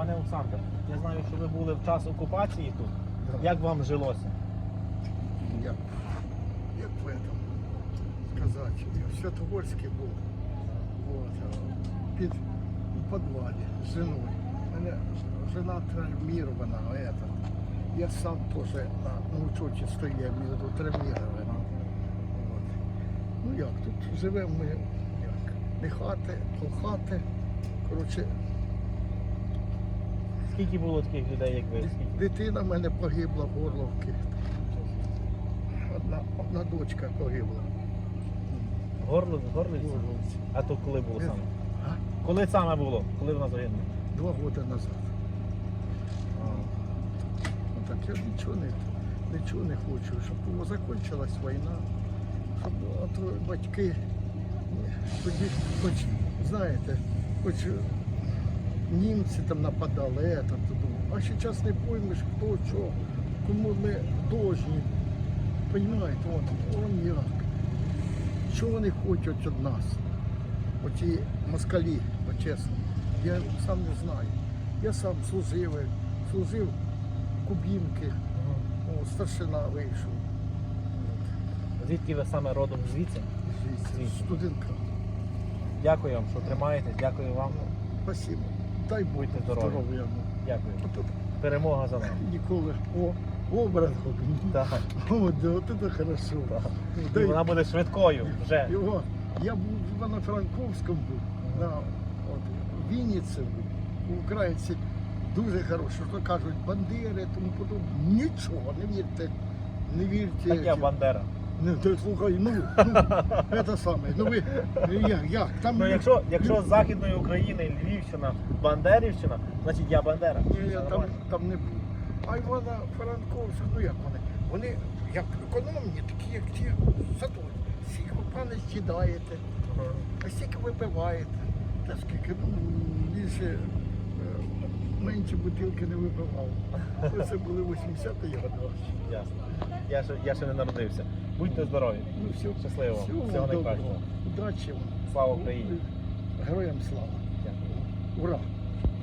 Пане Олександр, я знаю, що ви були в час окупації тут. Як вам жилося? Як, як в этом сказати, я в Святогорській був. Вот, а, під у підвалі з жіною. Мене жена травмирована, а. Я сам теж на, учоті стою, я маю в виду, Ну як, тут живемо ми як, не хати, то хати. Коротше, Скільки було таких людей, як ви? Скільки? дитина в мене погибла в Горловці. Одна, одна дочка погибла. Горло, горлиці? в Горловці. А то коли було саме? А? Коли саме було? Коли вона загинула? Два роки назад. Ну так я нічого не, нічого не хочу, щоб закінчилась війна, щоб а то батьки тоді, хоч, знаєте, хоч німці там нападали, это, то думаю, а зараз не поймеш, хто що, кому ми должні. Понимаєте, от, он як. Що вони хочуть від нас? Оті москалі, от чесно. Я сам не знаю. Я сам служив, служив Кубінки, о, старшина вийшов. Звідки ви саме родом звідси? Звідси. Студентка. Дякую вам, що тримаєтесь. Дякую вам. Спасибо. Дай Бог Будьте здорові. здоров'я. Дякую. Перемога за нами. Ніколи. О, о, брат. Так. О, да, от це хорошо. І Дай- вона буде швидкою вже. Його, я був в Івано-Франковському був, на от, Вінниці був, українці дуже хороші, що кажуть, бандери, тому подобне. Нічого, не вірте, не вірте. Так я цим. Бандера. Не, ти слухай, ну, ну це саме. Ну ви як, як? Там Ну якщо, якщо з Західної України Львівщина, Бандерівщина, значить я Бандера. Ні, я Все там, нормально. там не був. А Івана Франковська, ну як вони? Вони як економні, такі, як ті зато скільки ви пане з'їдаєте, а скільки ви пиваєте. Та скільки, ну, більше е, менше бутилки не випивав. Це були 80-ті роки. Ясно. Я ще, я ще не народився. Будьте здорові. Ну, все, Щасливо. всього Всього найкращого. Удачі вам. Слава Україні. Героям слава. Дякую. Ура!